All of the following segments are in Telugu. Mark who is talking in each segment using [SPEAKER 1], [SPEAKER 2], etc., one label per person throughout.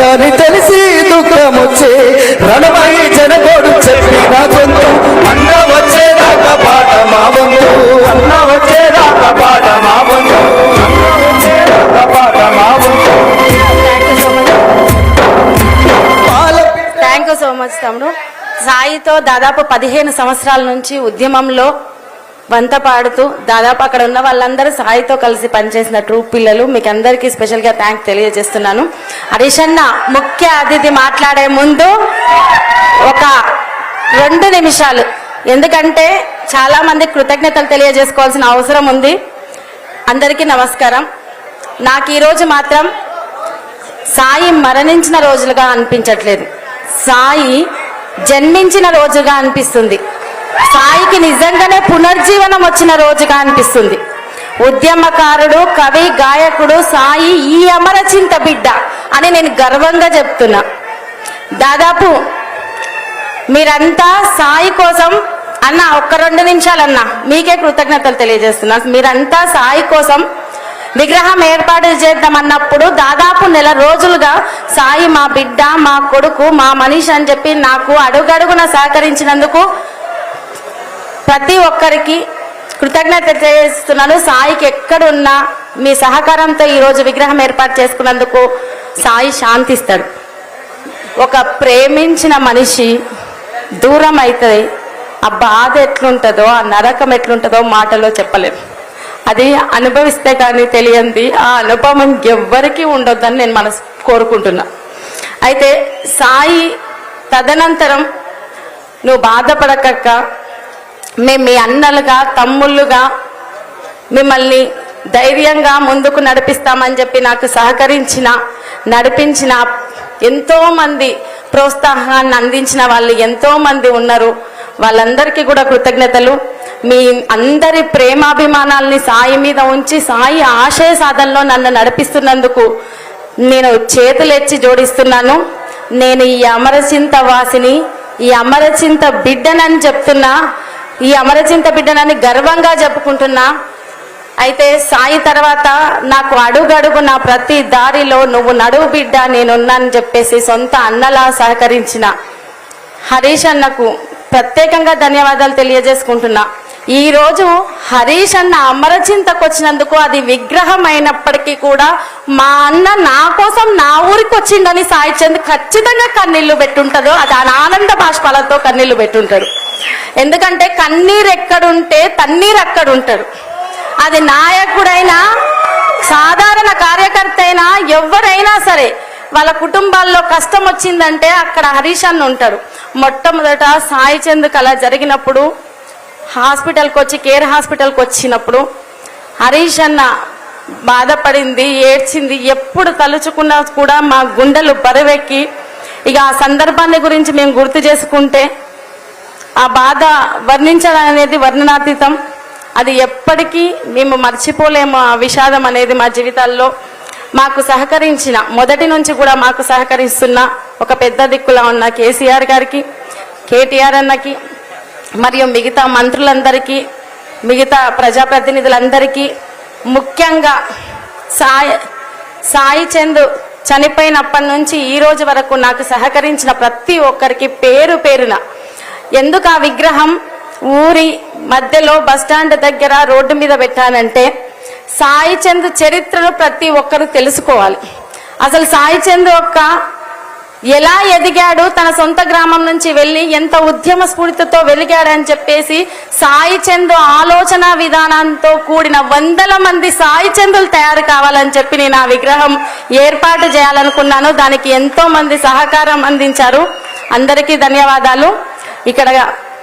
[SPEAKER 1] కాదని తెలిసి దుఃఖమొచ్చే రణమై జనగోడు చెప్పిన గొంతు. అన్న వచ్చేదాకా పాట మా వంతు. అన్న వచ్చేదాకా పాట మా వంతు. అన్న వచ్చేదాకా పాట మా వంతు.
[SPEAKER 2] థ్యాంక్ యూ సో మచ్ తమ్ముడు. సాయితో దాదాపు పదిహేను సంవత్సరాల నుంచి ఉద్యమంలో వంత పాడుతూ దాదాపు అక్కడ ఉన్న వాళ్ళందరూ సాయితో కలిసి పనిచేసిన ట్రూప్ పిల్లలు. మీకు అందరికీ స్పెషల్గా థ్యాంక్ తెలియజేస్తున్నాను. హరీష్ అన్న ముఖ్య అతిథి మాట్లాడే ముందు ఒక రెండు నిమిషాలు. ఎందుకంటే చాలామంది కృతజ్ఞతలు తెలియజేసుకోవాల్సిన అవసరం ఉంది. అందరికీ నమస్కారం. నాకు ఈరోజు మాత్రం సాయి మరణించిన రోజులుగా అనిపించట్లేదు. సాయి జన్మించిన రోజుగా అనిపిస్తుంది. సాయికి నిజంగానే పునర్జీవనం వచ్చిన రోజుగా అనిపిస్తుంది. ఉద్యమకారుడు కవి గాయకుడు సాయి ఈ అమరచింత బిడ్డ అని నేను గర్వంగా చెప్తున్నా. దాదాపు మీరంతా సాయి కోసం అన్న ఒక్క రెండు నిమిషాలన్న మీకే కృతజ్ఞతలు తెలియజేస్తున్నా. మీరంతా సాయి కోసం విగ్రహం ఏర్పాటు చేద్దామన్నప్పుడు దాదాపు నెల రోజులుగా సాయి మా బిడ్డ మా కొడుకు మా మనిషి అని చెప్పి నాకు అడుగడుగున సహకరించినందుకు ప్రతి ఒక్కరికి కృతజ్ఞత తెలియజేస్తున్నాను. సాయికి ఎక్కడున్నా మీ సహకారంతో ఈరోజు విగ్రహం ఏర్పాటు చేసుకున్నందుకు సాయి శాంతిస్తాడు. ఒక ప్రేమించిన మనిషి దూరం అవుతుంది ఆ బాధ ఎట్లుంటుందో ఆ నరకం ఎట్లుంటుందో మాటలో చెప్పలేము అది అనుభవిస్తే కానీ తెలియంది. ఆ అనుభవం ఎవ్వరికీ ఉండొద్దని నేను మనసు కోరుకుంటున్నా. అయితే సాయి తదనంతరం నువ్వు బాధపడకక్క. మేము మీ అన్నలుగా తమ్ముళ్ళుగా మిమ్మల్ని ధైర్యంగా ముందుకు నడిపిస్తామని చెప్పి నాకు సహకరించిన నడిపించిన ఎంతోమంది ప్రోత్సాహాన్ని అందించిన వాళ్ళు ఎంతోమంది ఉన్నారు. వాళ్ళందరికీ కూడా కృతజ్ఞతలు. మీ అందరి ప్రేమాభిమానాల్ని సాయి మీద ఉంచి సాయి ఆశయ సాధనలో నన్ను నడిపిస్తున్నందుకు నేను చేతులెచ్చి జోడిస్తున్నాను. నేను ఈ అమరచింత వాసిని ఈ అమరచింత బిడ్డనని చెప్తున్నా. ఈ అమరచింత బిడ్డనని గర్వంగా చెప్పుకుంటున్నా అయితే సాయి తర్వాత నాకు అడుగడుగు నా ప్రతి దారిలో నువ్వు నడువు బిడ్డ నేనున్నానని చెప్పేసి సొంత అన్నలా సహకరించిన హరీష్ అన్నకు ప్రత్యేకంగా ధన్యవాదాలు తెలియజేసుకుంటున్నా. ఈరోజు హరీష్ అన్న అమరచింతకు వచ్చినందుకు అది విగ్రహం అయినప్పటికీ కూడా మా అన్న నా కోసం నా ఊరికి వచ్చిండని సాయి చంద్ ఖచ్చితంగా కన్నీళ్ళు పెట్టుంటదో అది ఆనంద బాష్పాలతో కన్నీళ్ళు పెట్టుంటారు ఎందుకంటే కన్నీరు ఎక్కడుంటే తన్నీరు అక్కడ అది నాయకుడైనా సాధారణ కార్యకర్త అయినా ఎవరైనా సరే వాళ్ళ కుటుంబాల్లో కష్టం వచ్చిందంటే అక్కడ హరీష్ అన్న ఉంటారు మొట్టమొదట సాయి చంద్కు అలా జరిగినప్పుడు హాస్పిటల్కి వచ్చి కేర్ హాస్పిటల్కి వచ్చినప్పుడు హరీష్ అన్న బాధపడింది ఏడ్చింది ఎప్పుడు తలుచుకున్నా కూడా మా గుండెలు బరువెక్కి. ఇక ఆ సందర్భాన్ని గురించి మేము గుర్తు చేసుకుంటే ఆ బాధ వర్ణించడం అనేది వర్ణనాతీతం. అది ఎప్పటికీ మేము మర్చిపోలేము ఆ విషాదం అనేది మా జీవితాల్లో. మాకు సహకరించిన మొదటి నుంచి కూడా మాకు సహకరిస్తున్న ఒక పెద్ద దిక్కులా ఉన్న కేసీఆర్ గారికి కేటీఆర్ అన్నకి మరియు మిగతా మంత్రులందరికీ మిగతా ప్రజాప్రతినిధులందరికీ ముఖ్యంగా సాయి సాయి చంద్ చనిపోయినప్పటి నుంచి ఈ రోజు వరకు నాకు సహకరించిన ప్రతి ఒక్కరికి పేరు పేరున ఎందుకు ఆ విగ్రహం ఊరి మధ్యలో బస్టాండ్ దగ్గర రోడ్డు మీద పెట్టానంటే సాయి చంద్ చరిత్రను ప్రతి ఒక్కరు తెలుసుకోవాలి. అసలు సాయి చంద్ యొక్క ఎలా ఎదిగాడు తన సొంత గ్రామం నుంచి వెళ్ళి ఎంత ఉద్యమ స్ఫూర్తితో వెలిగాడని చెప్పేసి సాయి చంద్ ఆలోచన విధానంతో కూడిన వందల మంది సాయి చందులు తయారు కావాలని చెప్పి నేను ఆ విగ్రహం ఏర్పాటు చేయాలనుకున్నాను. దానికి ఎంతో మంది సహకారం అందించారు. అందరికీ ధన్యవాదాలు. ఇక్కడ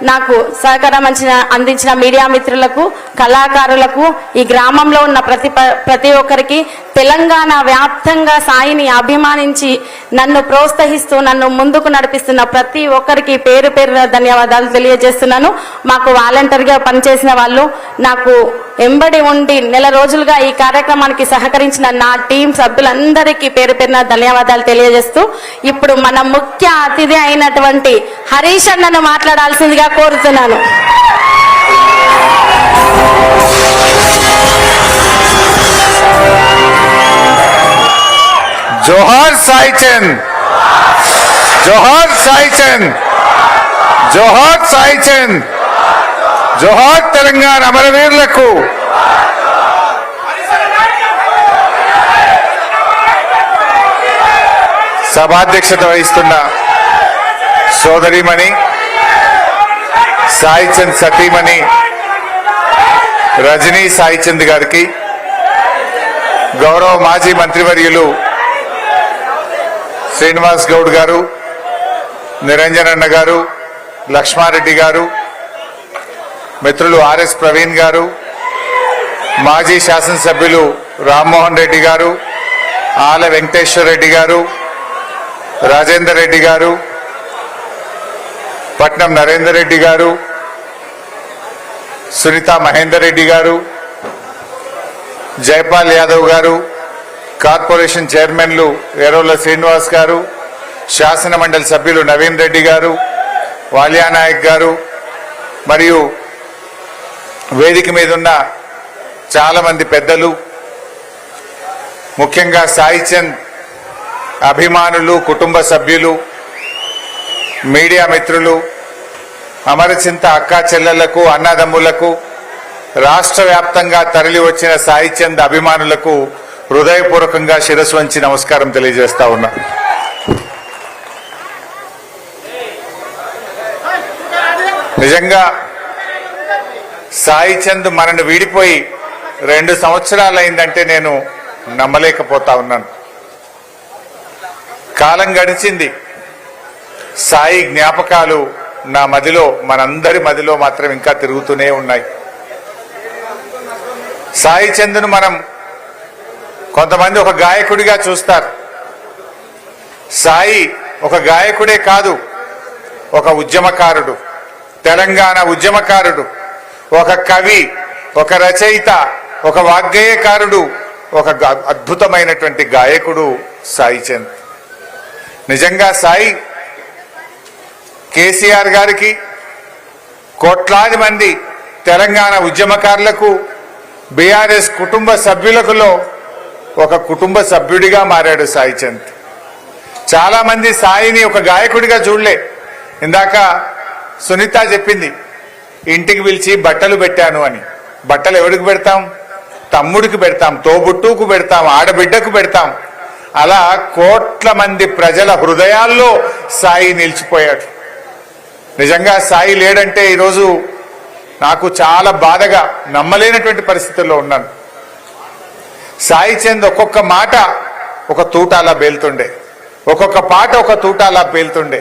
[SPEAKER 2] నాకు సహకారం అందించిన మీడియా మిత్రులకు కళాకారులకు ఈ గ్రామంలో ఉన్న ప్రతి ప- ప్రతి ఒక్కరికి తెలంగాణ వ్యాప్తంగా సాయిని అభిమానించి నన్ను ప్రోత్సహిస్తూ నన్ను ముందుకు నడిపిస్తున్న ప్రతి ఒక్కరికి పేరు పేరున ధన్యవాదాలు తెలియజేస్తున్నాను. మాకు వాలంటీర్గా పనిచేసిన వాళ్ళు నాకు ఎంబడి ఉండి నెల రోజులుగా ఈ కార్యక్రమానికి సహకరించిన నా టీం సభ్యులందరికీ పేరు పేరున ధన్యవాదాలు తెలియజేస్తూ ఇప్పుడు మన ముఖ్య అతిథి అయినటువంటి హరీష్ అన్నను మాట్లాడాల్సిందిగా కోరుతున్నాను.
[SPEAKER 3] జోహార్ సాయిచంద్. జోహార్ సాయిచంద్. జోహార్ సాయిచంద్. జోహార్ తెలంగాణ అమరవీరులకు. సభాధ్యక్షత వహిస్తున్న సోదరిమణి సాయిచంద్ సతీమణి రజనీ సాయిచంద్ గారికి గౌరవ మాజీ మంత్రివర్యులు శ్రీనివాస్ గౌడ్ గారు నిరంజనన్న గారు లక్ష్మారెడ్డి గారు మిత్రులు ఆర్ఎస్ ప్రవీణ్ గారు మాజీ శాసనసభ్యులు రామ్మోహన్ రెడ్డి గారు ఆల వెంకటేశ్వర రెడ్డి గారు రాజేందర్ రెడ్డి గారు పట్నం నరేందర్ రెడ్డి గారు సునీత మహేందర్ రెడ్డి గారు జైపాల్ యాదవ్ గారు కార్పొరేషన్ చైర్మన్లు ఎరోల శ్రీనివాస్ గారు శాసన మండలి సభ్యులు నవీన్ రెడ్డి గారు వాల్యానాయక్ గారు మరియు వేదిక మీద ఉన్న చాలామంది పెద్దలు ముఖ్యంగా సాయిచంద్ అభిమానులు కుటుంబ సభ్యులు మీడియా మిత్రులు అమరచింత అక్కా చెల్లెళ్ళకు అన్నదమ్ములకు రాష్ట్ర వ్యాప్తంగా తరలి వచ్చిన సాయిచంద్ అభిమానులకు హృదయపూర్వకంగా శిరస్సు వంచి నమస్కారం తెలియజేస్తా ఉన్నా. నిజంగా సాయి చంద్ మనను వీడిపోయి రెండు సంవత్సరాలు అయిందంటే నేను నమ్మలేకపోతా ఉన్నాను. కాలం గడిచింది. సాయి జ్ఞాపకాలు నా మదిలో మనందరి మదిలో మాత్రం ఇంకా తిరుగుతూనే ఉన్నాయి. సాయి చంద్ను మనం కొంతమంది ఒక గాయకుడిగా చూస్తారు. సాయి ఒక గాయకుడే కాదు ఒక ఉద్యమకారుడు తెలంగాణ ఉద్యమకారుడు ఒక కవి ఒక రచయిత ఒక వాగ్గేయకారుడు ఒక అద్భుతమైనటువంటి గాయకుడు సాయి చంద్. నిజంగా సాయి కేసీఆర్ గారికి కోట్లాది మంది తెలంగాణ ఉద్యమకారులకు బీఆర్ఎస్ కుటుంబ సభ్యులకులో ఒక కుటుంబ సభ్యుడిగా మారాడు సాయి చంద్. చాలా మంది సాయిని ఒక గాయకుడిగా చూడలే. ఇందాక సునీత చెప్పింది ఇంటికి పిలిచి బట్టలు పెట్టాను అని. బట్టలు ఎవరికి పెడతాం? తమ్ముడికి పెడతాం తోబుట్టుకు పెడతాం ఆడబిడ్డకు పెడతాం. అలా కోట్ల మంది ప్రజల హృదయాల్లో సాయి నిలిచిపోయాడు. నిజంగా సాయి లేడంటే ఈరోజు నాకు చాలా బాధగా నమ్మలేనటువంటి పరిస్థితుల్లో ఉన్నాను. సాయి చంద్ ఒక్కొక్క మాట ఒక తూటాలా బేలుతుండే ఒక్కొక్క పాట ఒక తూటాలా బేలుతుండే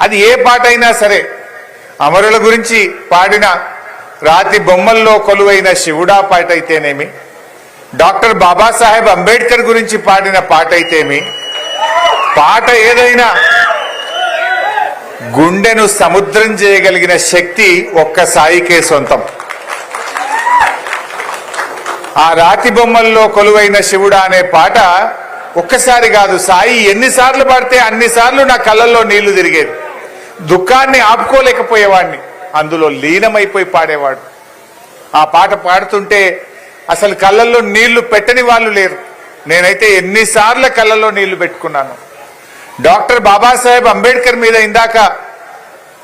[SPEAKER 3] అది ఏ పాట అయినా సరే అమరుల గురించి పాడిన రాతి బొమ్మల్లో కొలువైన శివుడా పాట అయితేనేమి? డాక్టర్ బాబాసాహెబ్ అంబేద్కర్ గురించి పాడిన పాట అయితేమి? పాట ఏదైనా గుండెను సముద్రం చేయగలిగిన శక్తి ఒక్క సాయికే సొంతం. ఆ రాతి బొమ్మల్లో కొలువైన శివుడా అనే పాట ఒక్కసారి కాదు సాయి ఎన్నిసార్లు పాడితే అన్నిసార్లు నా కళ్ళల్లో నీళ్ళు తిరిగేది దుఃఖాన్ని ఆపుకోలేకపోయేవాడిని అందులో లీనమైపోయి పాడేవాడు. ఆ పాట పాడుతుంటే అసలు కళ్ళల్లో నీళ్ళు పెట్టని వాళ్ళు లేరు. నేనైతే ఎన్నిసార్లు కళ్ళల్లో నీళ్ళు పెట్టుకున్నాను. డాక్టర్ బాబాసాహెబ్ అంబేద్కర్ మీద ఇందాక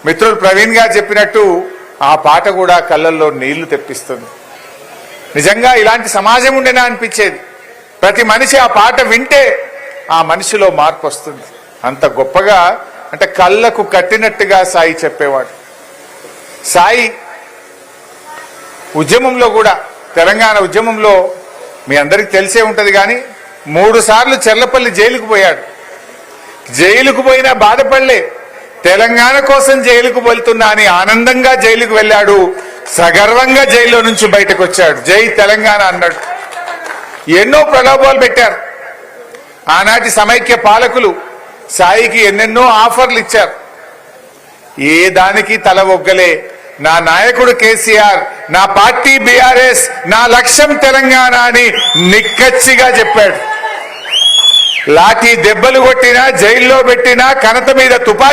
[SPEAKER 3] మిత్రుడు ప్రవీణ్ గారు చెప్పినట్టు ఆ పాట కూడా కళ్ళల్లో నీళ్ళు తెప్పిస్తుంది. నిజంగా ఇలాంటి సమాజం ఉండేనా అనిపించేది? ప్రతి మనిషి ఆ పాట వింటే ఆ మనిషిలో మార్పు వస్తుంది. అంత గొప్పగా అంటే కళ్ళకు కట్టినట్టుగా సాయి చెప్పేవాడు. సాయి ఉద్యమంలో కూడా తెలంగాణ ఉద్యమంలో మీ అందరికి తెలిసే ఉంటుంది కానీ మూడు సార్లు చెర్లపల్లి జైలుకు పోయాడు. జైలుకు పోయినా బాధపడలే. తెలంగాణ కోసం జైలుకు వెళ్తున్నా అని ఆనందంగా జైలుకు వెళ్ళాడు సగర్వంగా జైల్లో నుంచి బయటకు వచ్చాడు. జై తెలంగాణ అన్నాడు. ఎన్నో ప్రలోభాలు పెట్టారు. ఆనాటి సమైక్య పాలకులు సాయికి ఎన్నెన్నో ఆఫర్లు ఇచ్చారు. ఏ దానికి తల ఒగ్గలే? నా నాయకుడు కేసీఆర్ నా పార్టీ బీఆర్ఎస్ నా లక్ష్యం తెలంగాణ అని నిక్కచ్చిగా చెప్పాడు. లాఠీ దెబ్బలు కొట్టినా జైల్లో పెట్టినా కనత మీద తుపాకీ